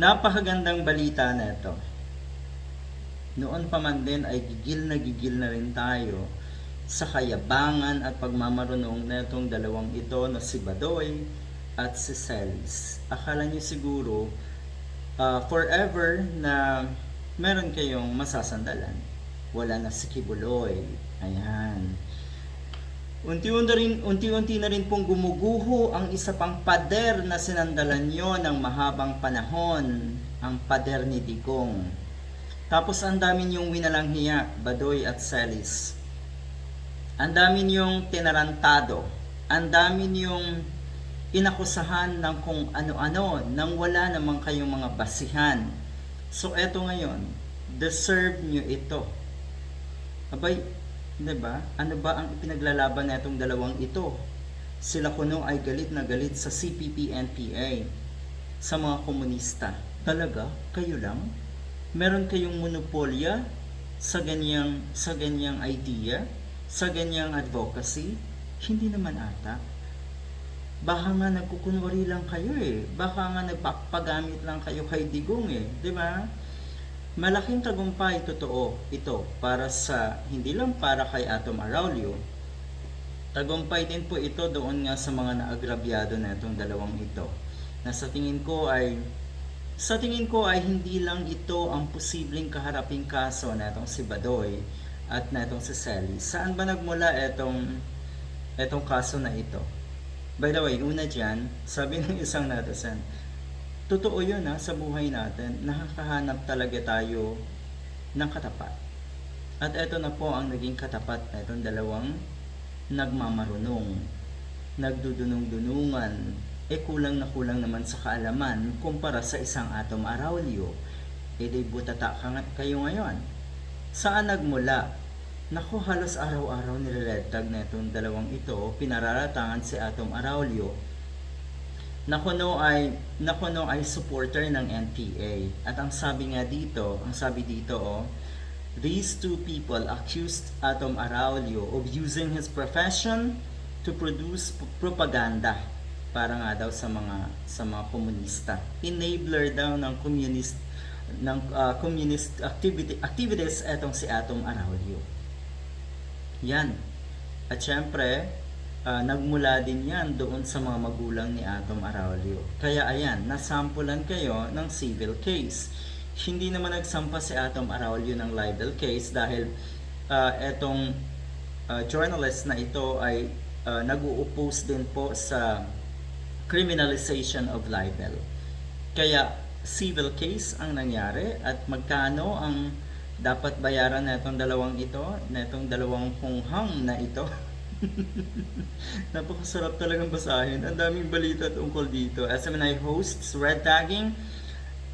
Napakagandang balita na ito. Noon pa man din ay gigil na gigil na rin tayo sa kayabangan at pagmamarunong na itong dalawang ito na si Badoy at si Celis. Akala niyo siguro uh, forever na meron kayong masasandalan. Wala na si Kibuloy. Ayan. Unti-unti rin, unti-unti na rin pong gumuguho ang isa pang pader na sinandalan nyo ng mahabang panahon, ang pader ni Digong. Tapos ang dami niyong winalanghiya, Badoy at Celis. Ang dami niyong tinarantado. Ang dami niyong inakusahan ng kung ano-ano nang wala naman kayong mga basihan. So eto ngayon, deserve niyo ito. Abay, 'di ba? Ano ba ang ipinaglalaban na itong dalawang ito? Sila kuno ay galit na galit sa CPP-NPA, sa mga komunista. Talaga? Kayo lang? Meron kayong monopolya sa ganyang sa ganyang idea, sa ganyang advocacy? Hindi naman ata. Baka nga nagkukunwari lang kayo eh. Baka nga nagpapagamit lang kayo kay Digong eh. ba? Malaking tagumpay totoo ito para sa hindi lang para kay Atom Araulio. Tagumpay din po ito doon nga sa mga naagrabyado na itong dalawang ito. Na sa tingin ko ay sa tingin ko ay hindi lang ito ang posibleng kaharaping kaso na itong si Badoy at na itong si Sally. Saan ba nagmula itong itong kaso na ito? By the way, una dyan, sabi ng isang natasan, totoo yun ha, sa buhay natin, nakakahanap talaga tayo ng katapat. At ito na po ang naging katapat na itong dalawang nagmamarunong, nagdudunong-dunungan, eh kulang na kulang naman sa kaalaman kumpara sa isang atom araulyo. E di butata kayo ngayon. Saan nagmula? Naku, halos araw-araw nilaletag na itong dalawang ito, pinararatangan si Atom Araulio na kuno ay na kuno ay supporter ng NPA. At ang sabi nga dito, ang sabi dito oh, these two people accused Atom Araulio of using his profession to produce propaganda para nga daw sa mga sa mga komunista. Enabler daw ng communist ng ah, communist activity activities etong si Atom Araulio. Yan. At syempre, ah, nagmula din yan doon sa mga magulang ni Atom Araulio. Kaya ayan, nasampulan kayo ng civil case. Hindi naman nagsampa si Atom Araulio ng libel case dahil ah, etong ah, journalist na ito ay ah, nag-oppose din po sa criminalization of libel. Kaya civil case ang nangyari at magkano ang dapat bayaran na itong dalawang ito, na itong dalawang hunghang na ito. Napakasarap talagang basahin. Ang daming balita tungkol dito. SMNI hosts red tagging.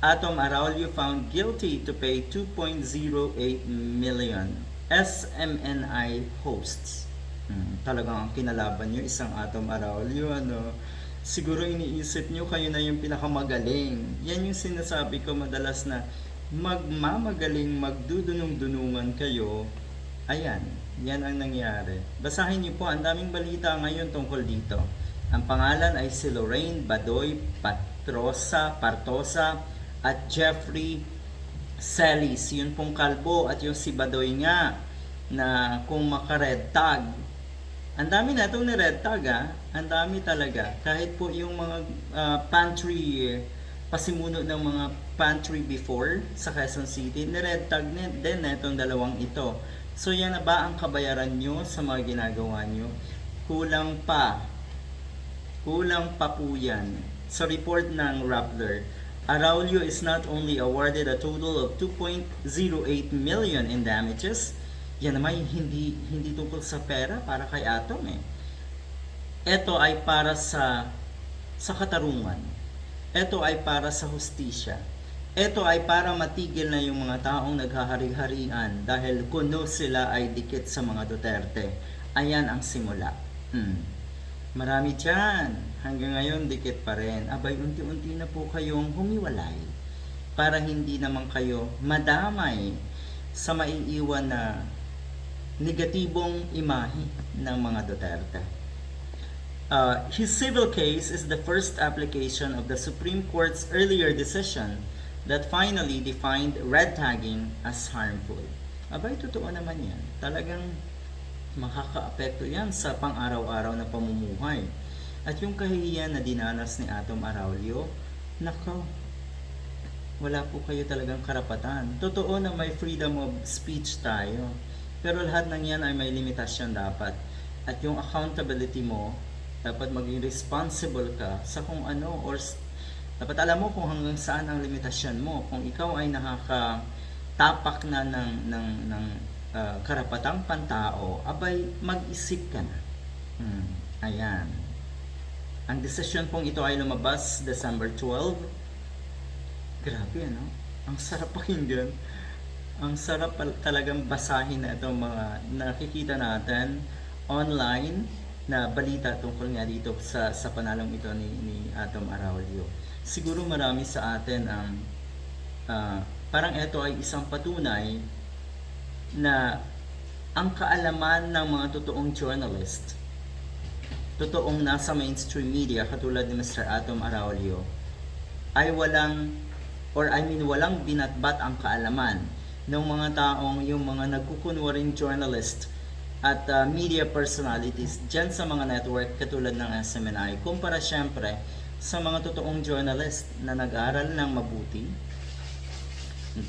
Atom Araulio found guilty to pay 2.08 million. SMNI hosts. Hmm, talagang ang kinalaban nyo isang Atom Araulio. Ano, siguro iniisip nyo kayo na yung pinakamagaling. Yan yung sinasabi ko madalas na magmamagaling, magdudunong-dunungan kayo. Ayan, yan ang nangyari. Basahin niyo po, ang daming balita ngayon tungkol dito. Ang pangalan ay si Lorraine Badoy Patrosa, Partosa at Jeffrey Celis. Yun pong kalbo at yung si Badoy nga na kung maka-red tag. Ang dami na itong ni-red tag ah. Ang dami talaga. Kahit po yung mga ah, pantry pasimuno ng mga pantry before sa Quezon City, ni-red tag din, din na itong dalawang ito. So yan na ba ang kabayaran nyo sa mga ginagawa nyo? Kulang pa. Kulang pa po yan. Sa report ng Rappler, Araulio is not only awarded a total of 2.08 million in damages, yan naman hindi hindi tungkol sa pera para kay Atom eh. Ito ay para sa sa katarungan. Ito ay para sa hustisya. Ito ay para matigil na yung mga taong naghahari-harian dahil kuno sila ay dikit sa mga Duterte. Ayan ang simula. Hmm. Marami dyan. Hanggang ngayon, dikit pa rin. Abay, unti-unti na po kayong humiwalay para hindi naman kayo madamay sa maiiwan na negatibong imahe ng mga Duterte. Uh, his civil case is the first application of the Supreme Court's earlier decision that finally defined red tagging as harmful. Abay, totoo naman yan. Talagang makakaapekto yan sa pang-araw-araw na pamumuhay. At yung kahihiyan na dinanas ni Atom Araulio, nako, wala po kayo talagang karapatan. Totoo na may freedom of speech tayo. Pero lahat ng yan ay may limitasyon dapat. At yung accountability mo, dapat maging responsible ka sa kung ano or dapat alam mo kung hanggang saan ang limitasyon mo. Kung ikaw ay nakakatapak na ng, ng, ng ah, karapatang pantao, abay mag-isip ka na. Hmm, ayan. Ang desisyon pong ito ay lumabas December 12. Grabe ano? Ang sarap pakinggan. Ang sarap talagang basahin na itong mga nakikita natin online na balita tungkol nga dito sa sa panalong ito ni, ni Atom Araulio. Siguro marami sa atin ang ah, parang ito ay isang patunay na ang kaalaman ng mga totoong journalist totoong nasa mainstream media katulad ni Mr. Atom Araulio ay walang or I mean walang binatbat ang kaalaman ng mga taong yung mga nagkukunwaring journalist at uh, media personalities dyan sa mga network katulad ng SMNI kumpara syempre sa mga totoong journalist na nag-aral ng mabuti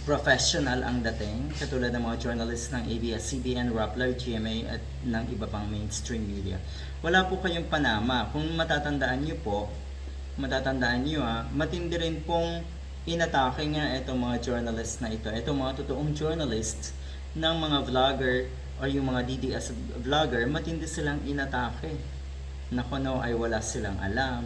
professional ang dating, katulad ng mga journalist ng ABS-CBN, Rappler, GMA at ng iba pang mainstream media. Wala po kayong panama. Kung matatandaan nyo po, matatandaan nyo ha, matindi rin pong inatake nga itong mga journalist na ito. Itong mga totoong journalist ng mga vlogger o yung mga DDS vlogger, matindi silang inatake. Na kung ano ay wala silang alam.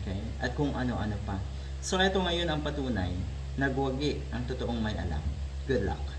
Okay? At kung ano-ano pa. So ito ngayon ang patunay nagwagi ang totoong may alam. Good luck.